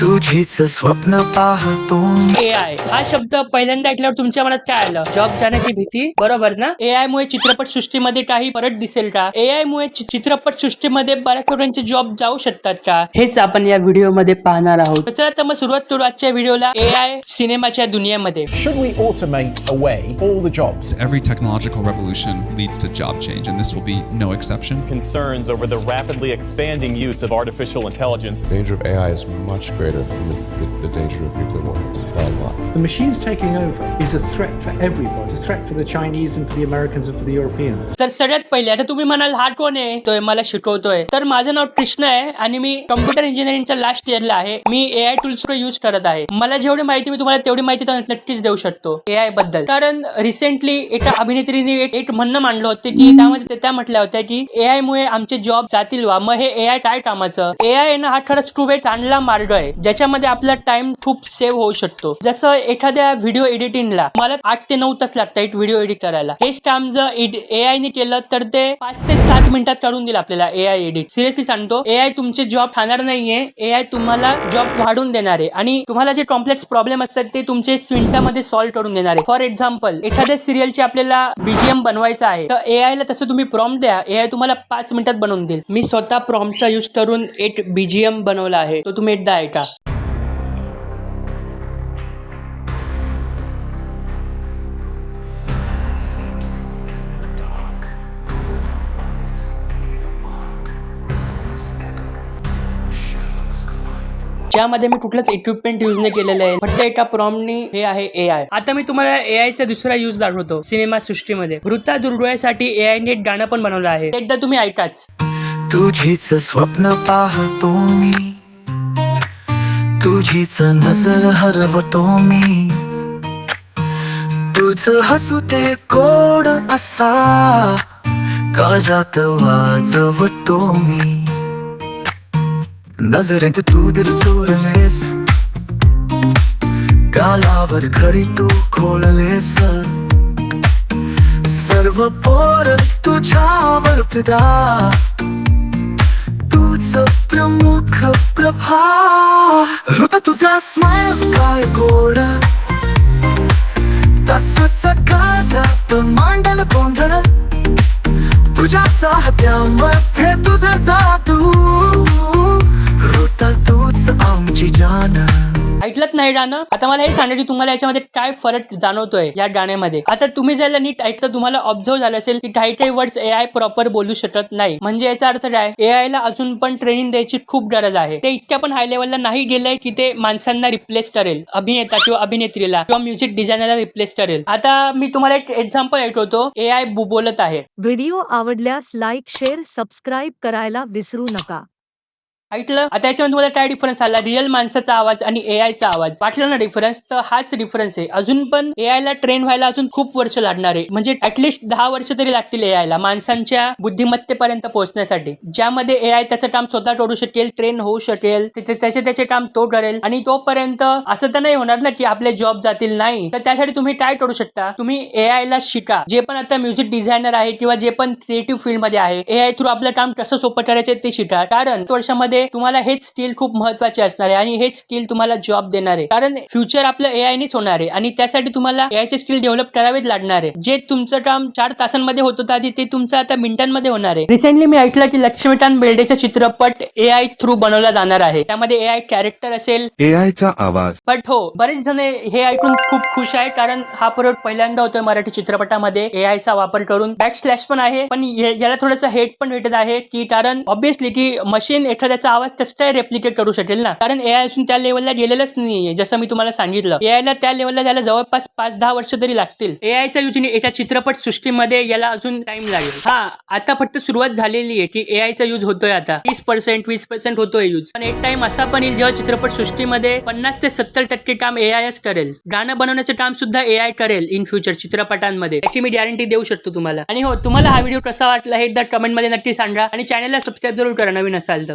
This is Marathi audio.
तुझीच स्वप्न पाहतो ए आय हा शब्द पहिल्यांदा ऐकल्यावर तुमच्या मनात काय आलं जॉब जाण्याची भीती बरोबर ना ए आय मुळे चित्रपट सृष्टीमध्ये काही फरक दिसेल का ए आय मुळे चित्रपट सृष्टीमध्ये बऱ्याच लोकांचे जॉब जाऊ शकतात का हेच आपण या व्हिडिओमध्ये पाहणार आहोत चला तर मग सुरुवात करू आजच्या व्हिडिओला ए आय सिनेमाच्या दुनियेमध्ये Should we automate away all the jobs? Every technological revolution leads to job change, and this will be no exception. concerns over the rapidly expanding use of artificial intelligence. The danger of AI is much greater than the, the, the danger of nuclear warheads by a lot. The machines taking over is a threat for everyone. It's a threat for the Chinese and for the Americans and for the Europeans. तर सगळ्यात पहिले आता तुम्ही म्हणाल हा कोण आहे? तो मला शिकवतोय. तर माझं नाव कृष्ण आहे आणि मी कम्प्युटर इंजिनिअरिंगच्या लास्ट इयरला आहे. मी ए आय टूल्स यूज करत आहे. मला जेवढी माहिती मी तुम्हाला तेवढी माहिती नक्कीच देऊ शकतो ए आयबद्दल. कारण रिसेंटली एका अभिनेत्रीने एक म्हणणं मांडलं होतं की त्यामध्ये त्या म्हटल्या होत्या की ए आय मुळे आमचे जॉब जातील वा. मग हे ए आय काय कामाचं? ए आय ना हा खरंच खूप एक चांगला मार्ग आहे. ज्याच्यामध्ये आपला टाइम खूप सेव्ह होऊ शकतो. जसं एखाद्या व्हिडिओ एडिटिंगला मला आठ ते नऊ तास लागतात एक व्हिडिओ एडिट करायला. हेच काम जर ए ने केलं तर ते पाच ते सात मिनिटात काढून दिलं आपल्याला एआय एडिट सिरियसली सांगतो एआय तुमचे जॉब खाणार नाहीये. एआय तुम्हाला जॉब वाढून देणार. आहे आणि तुम्हाला जे कॉम्प्लेक्स प्रॉब्लेम असतात ते तुमचे मिनिटामध्ये सॉल्व्ह करून देणार. आहे फॉर एक्झाम्पल एखाद्या सिरियलचे आपल्याला बीजीएम बनवायचं आहे तर एआय ला तसं तुम्ही प्रॉम्प्ट द्या. ए आय तुम्हाला पाच मिनिटात बनवून देईल. मी स्वतः प्रॉम्प्टचा यूज करून एक बीजीएम बनवला आहे. तो तुम्ही एकदा ऐका. ज्यामध्ये मी कुठलंच इक्विपमेंट यूज नाही केलेलं आहे. फक्त एका प्रॉम्प्टनी हे आहे ए आय आता मी तुम्हाला ए आयचा दुसरा यूज दाखवतो सिनेमा सृष्टीमध्ये. वृत्ता दुर्डोळ्यासाठी ए आय ने गाणं पण बनवलं आहे. एकदा तुम्ही ऐकाच. तुझीच स्वप्न पाहतो मी. तुझीच नजर हरवतो मी. तुझ हसू ते कोड असा. काळजात वाजवतो मी. नजरेत तू दिल चोरलेस कालावर घडी तू खोळलेस सर्व पोर तुझ्यावर फिदा तूच प्रमुख प्रभा होता तुझा स्माइल काय गोड तसच काळजात मांडल गोंधळ तुझ्या चाहत्यामध्ये तुझा जादू आमची जान. ऐकलत नाही गाणं आता मला हे सांगा की तुम्हाला याच्यामध्ये काय फरक जाणवतोय या गाण्यामध्ये? आता तुम्ही ज्याला नीट ऐकता तुम्हाला ऑब्झर्व झालं असेल की काही काही वर्ड्स ए आय प्रॉपर बोलू शकत नाही. म्हणजे याचा अर्थ काय? ए आय ला अजून पण ट्रेनिंग द्यायची खूप गरज आहे. ते इतक्या पण हाय लेवलला नाही गेलंय की ते माणसांना रिप्लेस करेल. अभिनेता किंवा अभिनेत्रीला किंवा म्युझिक डिझायनरला रिप्लेस करेल. आता मी तुम्हाला एक एक्झाम्पल ऐकवतो. ए आय बोलत आहे. व्हिडिओ आवडल्यास लाईक शेअर सबस्क्राईब करायला विसरू नका. ऐकलं आता याच्यामध्ये तुम्हाला काय डिफरन्स आला? रिअल माणसाचा आवाज आणि ए आयचा आवाज. वाटलं ना डिफरन्स तर हाच डिफरन्स आहे. अजून पण ए ला ट्रेन व्हायला अजून खूप वर्ष लागणार आहे. म्हणजे ऍटलिस्ट दहा वर्ष तरी लागतील ए ला माणसांच्या बुद्धिमत्तेपर्यंत पोहोचण्यासाठी. ज्यामध्ये ए आय त्याचं काम स्वतः करू शकेल ट्रेन होऊ शकेल तिथे त्याचे त्याचे काम तो करेल. आणि तोपर्यंत असं तर नाही होणार ना की आपले जॉब जातील नाही. तर त्यासाठी तुम्ही काय करू शकता? तुम्ही ए ला शिका. जे पण आता म्युझिक डिझायनर आहे किंवा जे पण क्रिएटिव्ह फील्डमध्ये आहे ए आय थ्रू आपलं काम कसं सोपं करायचं ते शिका. कारण वर्षामध्ये तुम्हाला हेच स्किल खूप महत्त्वाचे असणार आहे आणि हेच स्किल तुम्हाला जॉब देणार आहे. कारण फ्युचर आपलं ए आयनीच होणार आहे आणि त्यासाठी तुम्हाला ए आयचे स्किल डेव्हलप करावेच लागणार आहे. जे तुमचं काम चार तासांमध्ये होत होतं आधी ते तुमचं आता मिनिटांमध्ये होणार आहे. रिसेंटली मी ऐकलं की लक्ष्मीकांत बेर्डेचा चित्रपट ए आय थ्रू बनवला जाणार आहे. त्यामध्ये ए आय कॅरेक्टर असेल. एआयचा आवाज. बट हो बरेच जण हे ऐकून खूप खुश आहे कारण हा प्रोडक्ट पहिल्यांदा होतोय मराठी चित्रपटामध्ये ए चा वापर करून. बॅक स्लॅश पण आहे पण याला थोडंसं हेट पण भेटत आहे की कारण ऑब्विसली की मशीन एखाद्याचा आवाज कसं काय रेप्लिकेट करू शकेल ना? कारण ए आय अजून त्या लेवलला गेलेलंच नाहीये जसं मी तुम्हाला सांगितलं. ए ला त्या लेवलला जायला जवळपास पाच दहा वर्ष तरी लागतील. ए आयच्या युजने एका चित्रपट सृष्टीमध्ये याला अजून टाइम लागेल. हा आता फक्त सुरुवात झालेली आहे की ए आयचा यूज होतोय आता. तीस पर्सेंट वीस पर्सेंट होतोय यूज पण एक टाइम असा पण येईल जेव्हा चित्रपट सृष्टीमध्ये पन्नास ते सत्तर टक्के काम ए आयच करेल. गाणं बनवण्याचं काम सुद्धा ए आय करेल इन फ्युचर चित्रपटांमध्ये. याची मी गॅरंटी देऊ शकतो तुम्हाला. आणि हो तुम्हाला हा व्हिडिओ कसा वाटला हे एकदा कमेंटमध्ये नक्की सांगा. आणि चॅनलला सबस्क्राईब जरूर करा नवीन असाल तर.